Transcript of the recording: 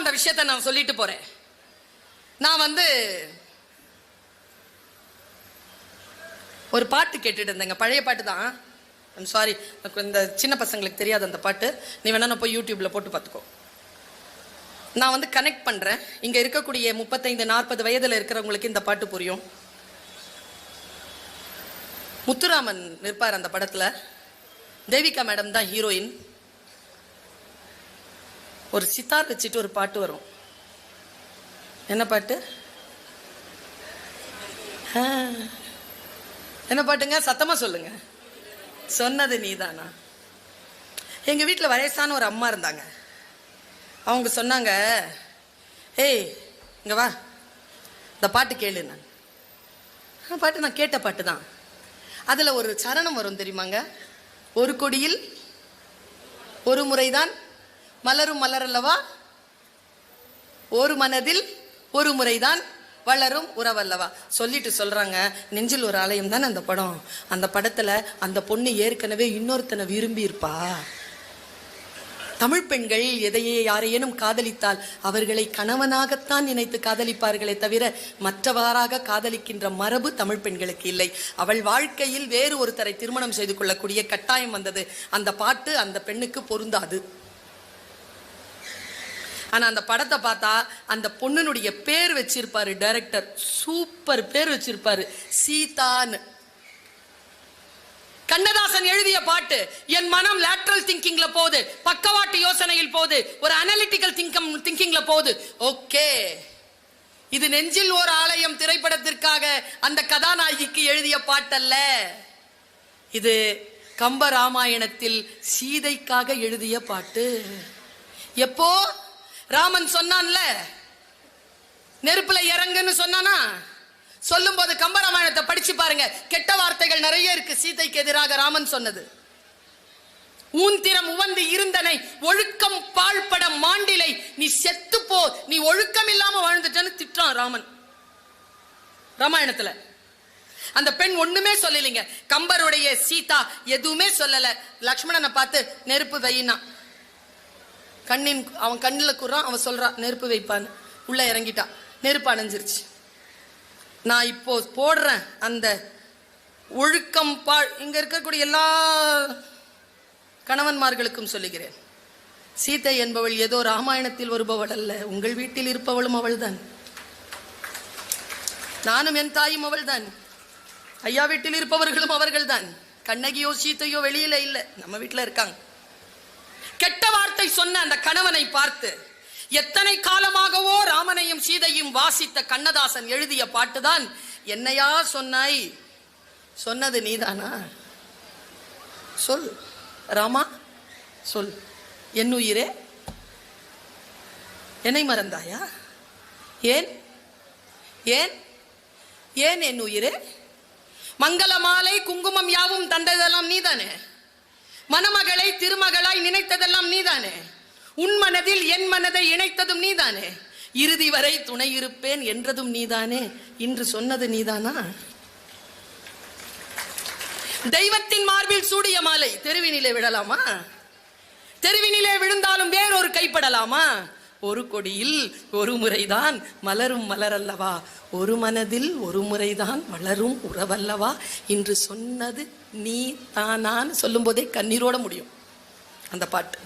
அந்த விஷயத்தை நான் சொல்லிட்டு போறேன். நான் வந்து ஒரு பாட்டு கேட்டுட்டு இருந்தேங்க. பழைய பாட்டு தான். ஐம் சாரி இந்த சின்ன பசங்களுக்கு தெரியாது அந்த பாட்டு. நீ வேணா நான் போய் யூடியூப்ல போட்டு பார்த்துக்கோ. நான் வந்து கனெக்ட் பண்றேன். இங்க இருக்கக்கூடிய முப்பத்தைந்து நாற்பது வயதுல இருக்கிறவங்களுக்கு இந்த பாட்டு புரியும். முத்துராமன் நிற்பார் அந்த படத்துல. தேவிகா மேடம் தான் ஹீரோயின் ஒரு சித்தார் வச்சுட்டு ஒரு பாட்டு வரும். என்ன பாட்டு? என்ன பாட்டுங்க? சத்தமாக சொல்லுங்க. சொன்னது நீதானா? எங்கள் வீட்டில் வயசான ஒரு அம்மா இருந்தாங்க. அவங்க சொன்னாங்க ஏய் இங்கே வா. இந்த பாட்டு கேளு நான். அந்த பாட்டு நான் கேட்ட பாட்டு தான். அதில் ஒரு சரணம் வரும் தெரியுமாங்க? ஒரு கொடியில் ஒரு முறைதான் மலரும் மலரல்லவா? ஒரு மனதில் ஒரு முறைதான் வளரும் உறவல்லவா? சொல்லிட்டு சொல்றாங்க நெஞ்சில் ஒரு ஆலயம் தானே அந்த படம். அந்த படத்துல அந்த பொண்ணு ஏற்கனவே இன்னொருத்தனை விரும்பி இருப்பா தமிழ் பெண்கள் எதையே யாரையேனும் காதலித்தால் அவர்களை கணவனாகத்தான் நினைத்து காதலிப்பார்களே தவிர மற்றவாறாக காதலிக்கின்ற மரபு தமிழ் பெண்களுக்கு இல்லை. அவள் வாழ்க்கையில் வேறு ஒருத்தரை திருமணம் செய்து கொள்ளக்கூடிய கட்டாயம் வந்தது. அந்த பாட்டு அந்த பெண்ணுக்கு பொருந்தாது. ஆனால் அந்த படத்தை பார்த்தா அந்த பொண்ணுனுடைய பேர் வச்சிருப்பாரு டைரக்டர் சூப்பர் பேர் வச்சிருப்பாரு. சீதான்னு. கண்ணதாசன் எழுதிய பாட்டு என் மனம் லேட்ரல் திங்கிங்ல போகுது பக்கவாட்டு யோசனையில் போகுது ஒரு அனலிட்டிக்கல் திங்கம் திங்கிங்ல போகுது. ஓகே. இது நெஞ்சில் ஓர் ஆலயம் திரைப்படத்திற்காக அந்த கதாநாயகிக்கு எழுதிய பாட்டல்ல. இது கம்ப ராமாயணத்தில் சீதைக்காக எழுதிய பாட்டு. எப்போ? ராமன் சொன்னான்ல நெருப்புல இறங்குன்னு சொன்னானா? சொல்லும்போது கம்பராமாயணத்தை படிச்சு பாருங்க. கெட்ட வார்த்தைகள் நிறைய இருக்கு. சீதைக்கு எதிராக ராமன் சொன்னது. ஊந்திரம் உவந்து இருந்தனை ஒழுக்கம் பாழ்பட மாண்டிலை. நீ செத்து போ நீ ஒழுக்கம் இல்லாம வாழ்ந்துட்டேன்னு திட்டான் ராமன். ராமாயணத்துல. அந்த பெண் ஒண்ணுமே சொல்லலைங்க. கம்பருடைய சீதா எதுவுமே சொல்லல. லக்ஷ்மணனை பார்த்து நெருப்பு வையினான். கண்ணின் அவன் கண்ணில் குறான் அவன் சொல்கிறான் நெருப்பு வைப்பான்னு. உள்ள இறங்கிட்டான் நெருப்பு அணைஞ்சிருச்சு. நான் இப்போ போடுறேன் அந்த ஒழுக்கம் பாழ் இங்கே இருக்கக்கூடிய எல்லா கணவன்மார்களுக்கும் சொல்லுகிறேன். சீதை என்பவள் ஏதோ ராமாயணத்தில் வருபவள் அல்ல. உங்கள் வீட்டில் இருப்பவளும் அவள்தான். நானும் என் தாயும் அவள்தான். ஐயா வீட்டில் இருப்பவர்களும் அவர்கள்தான். கண்ணகியோ சீத்தையோ வெளியில இல்லை. நம்ம வீட்டில் இருக்காங்க. கெட்ட வார்த்தை சொன்ன அந்த கணவனை பார்த்து எத்தனை காலமாகவோ ராமனையும் சீதையும் வாசித்த கண்ணதாசன் எழுதிய பாட்டுதான் என்னையா சொன்னாய்? சொன்னது நீதானா? சொல் ராமா சொல். என் உயிரே என்னை மறந்தாயா? ஏன்? ஏன்? ஏன் என் உயிரே? மங்கள மாலை குங்குமம் யாவும் தந்ததெல்லாம் நீதானே? மணமகளை திருமகளாய் நினைத்ததெல்லாம் நீதானே? உன் மனதில் என் மனதை இணைத்ததும் நீதானே? இறுதி வரை துணை இருப்பேன் என்றதும் நீதானே? இன்று சொன்னது நீதானா? தெய்வத்தின் மார்பில் சூடிய மாலை தெருவினிலே விழலாமா? தெருவினிலே விழுந்தாலும் வேறொரு கைப்படலாமா? ஒரு கொடியில் ஒரு முறைதான் மலரும் மலரல்லவா? ஒரு மனதில் ஒரு முறைதான் வளரும் உறவல்லவா? என்று சொன்னது நீ தானான்னு சொல்லும்போதே கண்ணீரோட முடியும். அந்த பாட்டு.